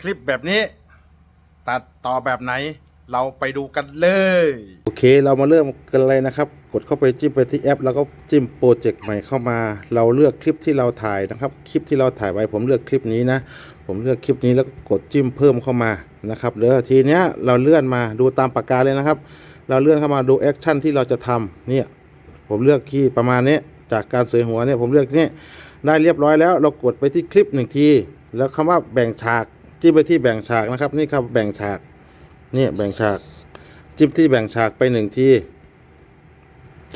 คลิปแบบนี้ ตัดต่อแบบไหน เราไปดูกันเลย โอเคเรามาเริ่มกันเลยนะครับ กดเข้าไปจิ้มไปที่แอป แล้วก็จิ้มโปรเจกต์ใหม่เข้ามา เราเลือกคลิปที่เราถ่ายนะครับ คลิปที่เราถ่ายไว้ผมเลือกคลิปนี้นะ ผมเลือกคลิปนี้แล้วก็กดจิ้มเพิ่มเข้ามานะครับเดี๋ยวทีเนี้ยเราเลื่อนมาดูตามปากกาเลยนะครับ เราเลื่อนเข้ามาดูแอคชั่นที่เราจะทำเนี่ยผมเลือกที่ประมาณนี้จากการเสยหัวเนี่ยผมเลือกนี่ได้เรียบร้อยแล้ว เรากดไปที่คลิปหนึ่งที แล้วคำว่าแบ่งฉาก จิ้มไปที่แบ่งฉากนะครับ นี่ครับแบ่งฉากนี่แบ่งฉาก จิ้มที่แบ่งฉากไปหนึ่งที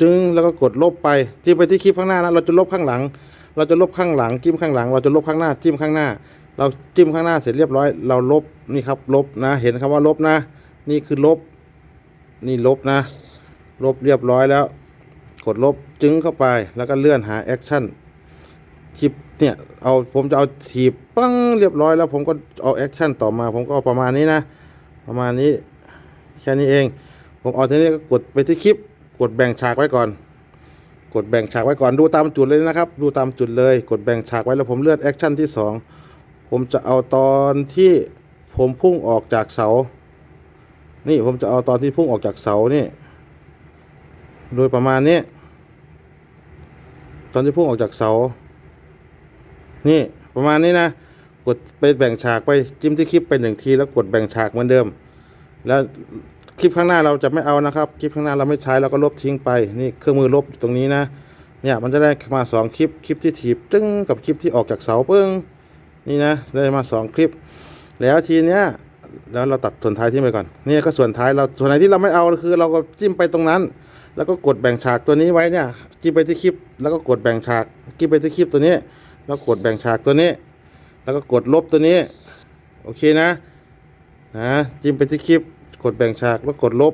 จึงแล้วก็กดลบไป จิ้มไปที่คลิปข้างหน้านะเราจะลบข้างหลัง เราจะลบข้างหลัง จิ้มข้างหลัง เราจะลบข้างหน้า จิ้มข้างหน้า เราจิ้มข้างหน้าเสร็จเรียบร้อย เราลบนี่ครับ ลบนะ เห็นคำว่าลบนะ นี่คือลบ นี่ลบนะ ลบเรียบร้อยแล้ว กดลบจึงเข้าไปแล้วก็เลื่อนหาแอคชั่นคลิป เนี่ย เอาผมจะเอาถีบปังเรียบร้อยแล้วผมก็เอาแอคชั่นต่อมา ผมก็เอาประมาณนี้นะ ประมาณนี้แค่นี้เอง ผมเอาทีนี้ก็กดไปที่คลิป กดแบ่งฉากไว้ก่อน กดแบ่งฉากไว้ก่อนดูตามจุดเลยนะครับ ดูตามจุดเลย กดแบ่งฉากไว้แล้วผมเลือกแอคชั่นที่สองผมจะเอาตอนที่ผมพุ่งออกจากเสา นี่ผมจะเอาตอนที่พุ่งออกจากเสานี่ โดยประมาณนี้ ตอนที่พุ่งออกจากเสา นี่ประมาณนี้นะ กดไปแบ่งฉากไปจิ้มที่คลิปไปหนึ่งทีแล้วกดแบ่งฉากเหมือนเดิม แล้วคลิปข้างหน้าเราจะไม่เอานะครับ คลิปข้างหน้าเราไม่ใช้เราก็ลบทิ้งไป นี่เครื่องมือลบอยู่ตรงนี้นะ เนี่ยมันจะได้มาสองคลิป คลิปที่ถีบตึ้งกับคลิปที่ออกจากเสาปึ้ง นี่นะ ได้มาสองคลิป แล้วทีเนี้ยแล้วเราตัดส่วนท้ายทิ้งไปก่อน นี่ก็ส่วนท้ายเราส่วนไหนที่เราไม่เอาคือ เราก็จิ้มไปตรงนั้น แล้วก็กดแบ่งฉากตัวนี้ไว้เนี่ย จิ้มไปที่คลิป แล้วก็กดแบ่งฉาก จิ้มไปที่คลิปตัวนี้ แล้วกดแบ่งฉากตัวนี้ แล้วก็กดลบตัวนี้ โอเคนะ นะจิ้มไปที่คลิป กดแบ่งฉากแล้วกดลบ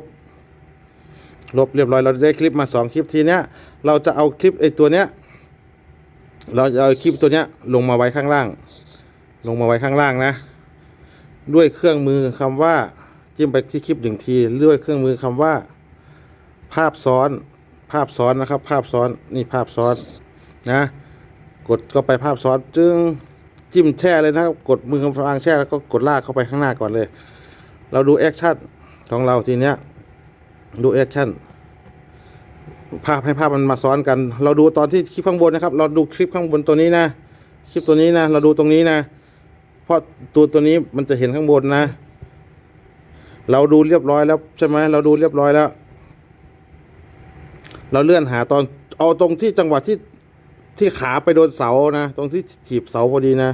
ลบเรียบร้อยเราได้คลิปมาสองคลิปทีเนี้ย เราจะเอาคลิปไอ้ตัวเนี้ย เราจะเอาคลิปตัวเนี้ยลงมาไว้ข้างล่าง ลงมาไว้ข้างล่างนะ ด้วยเครื่องมือคำว่าจิ้มไปที่คลิปหนึ่งทีด้วยเครื่องมือคำว่า ภาพซ้อน ภาพซ้อนนะครับ ภาพซ้อนนี่ภาพซ้อนนะ กดเข้าไปภาพซ้อนจึงจิ้มแช่เลยนะครับ กดมือคำฟังแช่แล้วก็กดลากเข้าไปข้างหน้าก่อนเลย เราดูแอคชั่นของเราทีเนี้ยดูแอคชั่นภาพให้ภาพมันมาซ้อนกัน เราดูตอนที่คลิปข้างบนนะครับ เราดูคลิปข้างบนตัวนี้นะ คลิปตัวนี้นะ เราดูตรงนี้นะ เพราะตัวตัวนี้มันจะเห็นข้างบนนะ เราดูเรียบร้อยแล้วใช่ไหมเราดูเรียบร้อยแล้ว เราเลื่อนหาตอนเอาตรงที่จังหวะที่ ที่ขาไปโดนเสานะ ตรงที่ถีบเสาพอดีนะ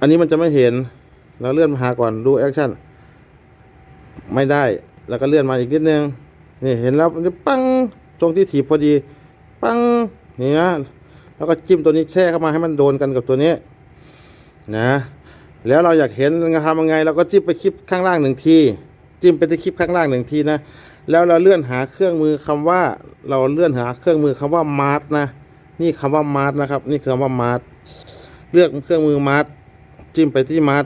อันนี้มันจะไม่เห็นเราเลื่อนมาหาก่อนดูแอคชั่น ไม่ได้ แล้วก็เลื่อนมาอีกนิดนึง นี่เห็นแล้วมันจะปังตรงที่ถีบพอดี ปังนี่นะแล้วก็จิ้มตัวนี้แช่เข้ามาให้มันโดนกันกับตัวนี้นะ แล้วเราอยากเห็นทำยังไงเราก็จิ้มไปคลิปข้างล่างหนึ่งที จิ้มไปที่คลิปข้างล่างหนึ่งทีนะ แล้วเราเลื่อนหาเครื่องมือคำว่า เราเลื่อนหาเครื่องมือคำว่ามาร์ทนะ นี่คำว่ามาร์ทนะครับ นี่คือคำว่ามาร์ทเลือกเครื่องมือมาร์ทจิ้มไปที่มาร์ท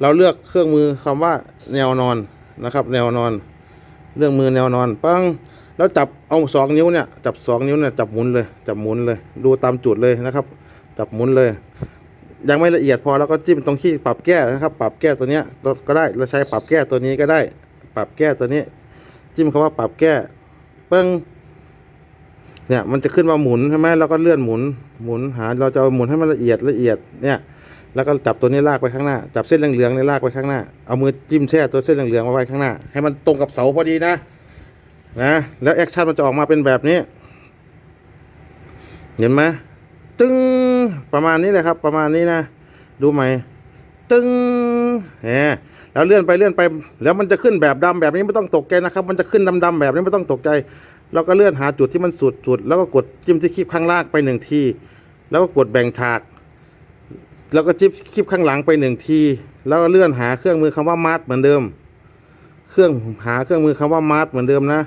เราเลือกเครื่องมือคำว่าแนวนอนนะครับ แนวนอน เรื่องมือแนวนอนปังแล้วจับเอาสองนิ้วเนี่ยจับสองนิ้วเนี่ยจับหมุนเลยจับหมุนเลย ดูตามจุดเลยนะครับ จับหมุนเลย ยังไม่ละเอียดพอแล้วก็จิ้มตรงที่ปรับแก้นะครับ ปรับแก้ตัวเนี้ยก็ได้เราใช้ปรับแก้ตัวนี้ก็ได้ ปรับแก้ตัวนี้ จิ้มคำว่าปรับแก้ปึ้งเนี่ยมันจะขึ้นมาหมุนใช่ไหมเราก็เลื่อนหมุนหมุนหา เราจะหมุนให้มันละเอียดละเอียดเนี่ยแล้วก็จับตัวนี้ลากไปข้างหน้า จับเส้นเหลืองๆในลากไปข้างหน้า เอามือจิ้มแช่ตัวเส้นเหลืองๆมาไว้ข้างหน้า ให้มันตรงกับเสาพอดีนะ นะ แล้วแอคชั่นมันจะออกมาเป็นแบบนี้ เห็นไหมตึ้งประมาณนี้เลยครับ ประมาณนี้นะ ดูไหม ตึ้งแหมแล้วเลื่อนไปเลื่อนไป แล้วมันจะขึ้นแบบดำแบบนี้ไม่ต้องตกใจนะครับ มันจะขึ้นดำๆแบบนี้ไม่ต้องตกใจเราก็เลื่อนหาจุดที่มันสุดจุดแล้วก็กดจิ้มที่คลิปข้างล่างไปหนึ่งทีแล้วก็กดแบ่งฉาก แล้วก็จิ้มคลิปข้างหลังไปหนึ่งทีแล้วก็เลื่อนหาเครื่องมือคำว่ามาร์ทเหมือนเดิม เครื่องหาเครื่องมือคำว่ามาร์ทเหมือนเดิมนะ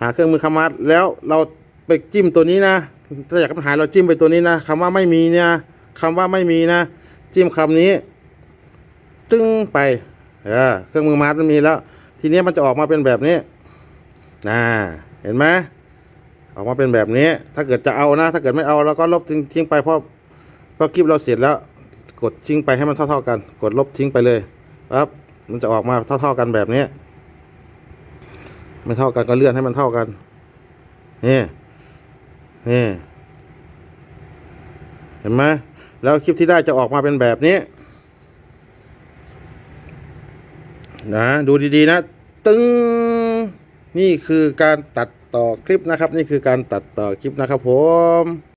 หาเครื่องมือคำมาร์ทแล้วเราไปจิ้มตัวนี้นะถ้าอยากให้มันหายเราจิ้มไปตัวนี้นะคำว่าไม่มีเนี่ยคำว่าไม่มีนะ จิ้มคำนี้ ตึ้งไปเออเครื่องมือมาร์ทมันมีแล้ว ทีนี้มันจะออกมาเป็นแบบนี้นะเห็นไหมออกมาเป็นแบบนี้ ถ้าเกิดจะเอานะ ถ้าเกิดไม่เอาเราก็ลบทิ้งทิ้งไปเพราะเพราะคลิปเราเสร็จแล้ว กดทิ้งไปให้มันเท่า ๆกัน กดลบทิ้งไปเลยปั๊บมันจะออกมาเท่า ๆกันแบบนี้ไม่เท่ากันก็เลื่อนให้มันเท่ากันนี่นี่เห็นไหมแล้วคลิปที่ได้จะออกมาเป็นแบบนี้ นะดูดีๆนะ ตึงนี่คือการตัดต่อคลิปนะครับ นี่คือการตัดต่อคลิปนะครับผม